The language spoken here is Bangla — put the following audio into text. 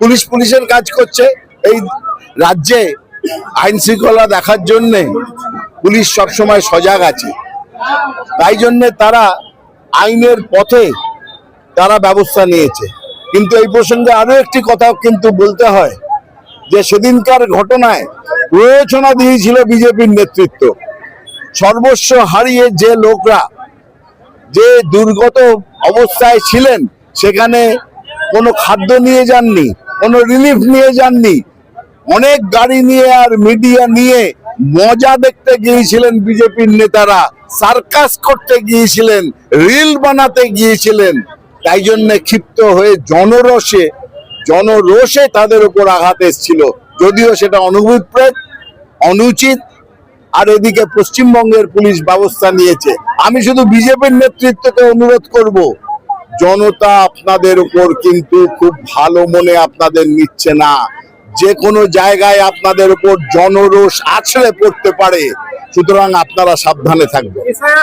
পুলিশ পুলিশের কাজ করছে। এই রাজ্যে আইন শৃঙ্খলা দেখার জন্যে পুলিশ সবসময় সজাগ আছে। তাই জন্যে তারা আইনের পথে তারা ব্যবস্থা নিয়েছে। কিন্তু এই প্রসঙ্গে আরও একটি কথা কিন্তু বলতে হয় যে সেদিনকার ঘটনায় প্ররোচনা দিয়েছিল বিজেপির নেতৃত্ব। সর্বস্ব হারিয়ে যে লোকরা, যে দুর্গত অবস্থায় ছিলেন, সেখানে কোনো খাদ্য নিয়ে যাননি, কোনো রিলিফ নিয়ে যাননি। অনেক গাড়ি নিয়ে আর মিডিয়া নিয়ে মজা দেখতে গিয়েছিলেন বিজেপির নেতারা সার্কাস করতে গিয়েছিলেন রিল বানাতে গিয়েছিলেন। তাই জন্য ক্ষিপ্ত হয়ে জনরসে জনরোষে তাদের উপর আঘাত এসেছিল। যদিও সেটা অনুভিপ্রেত অনুচিত, আর এদিকে পশ্চিমবঙ্গের পুলিশ ব্যবস্থা নিয়েছে। আমি শুধু বিজেপির নেতৃত্বকে অনুরোধ করব জনতা আপনাদের উপর কিন্তু খুব ভালো মনে আপনাদের নিচ্ছে না। যে কোনো জায়গায় আপনাদের উপর জনরোষ আছড়ে পড়তে পারে। সুতরাং আপনারা সাবধানে থাকবেন।